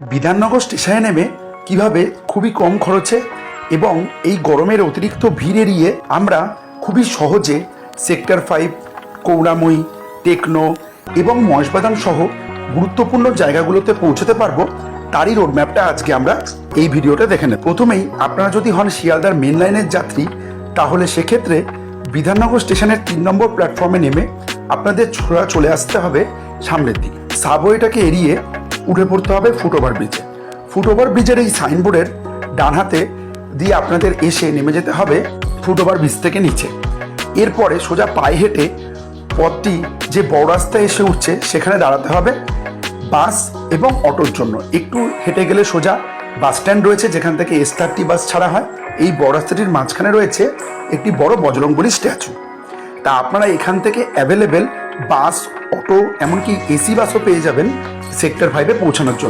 বিধাননগর স্টেশনে নেমে কীভাবে খুবই কম খরচে এবং এই গরমের অতিরিক্ত ভিড় এড়িয়ে আমরা খুবই সহজে সেক্টর ফাইভ, কৌড়াময়ী, টেকনো এবং মহেশবাদাম সহ গুরুত্বপূর্ণ জায়গাগুলোতে পৌঁছতে পারব তারই রোডম্যাপটা আজকে আমরা এই ভিডিওটা দেখে নেব। প্রথমেই আপনারা যদি হন শিয়ালদার মেন লাইনের যাত্রী, তাহলে সেক্ষেত্রে বিধাননগর স্টেশনের তিন নম্বর প্ল্যাটফর্মে নেমে আপনাদের ছোড়া চলে আসতে হবে সামনের দিকে। সাবওয়েটাকে এড়িয়ে উঠে পড়তে হবে ফুটওভার ব্রিজে। ফুটওভার ব্রিজের এই সাইনবোর্ডের ডান হাতে দিয়ে আপনাদের এসে নেমে যেতে হবে ফুটওভার ব্রিজ থেকে নিচে। এরপরে সোজা পায়ে হেঁটে পথটি যে বড় রাস্তায় এসে উঠছে, সেখানে দাঁড়াতে হবে বাস এবং অটোর জন্য। একটু হেঁটে গেলে সোজা বাস স্ট্যান্ড রয়েছে, যেখান থেকে এস থার্টি বাস ছাড়া হয়। এই বড় রাস্তাটির মাঝখানে রয়েছে একটি বড় বজরংবলী স্ট্যাচু। তা আপনারা এখান থেকে অ্যাভেলেবেল বাস, অটো, এমনকি এসি বাসও পেয়ে যাবেন। সেক্টর ফাইভে পৌঁছানোর জন্য।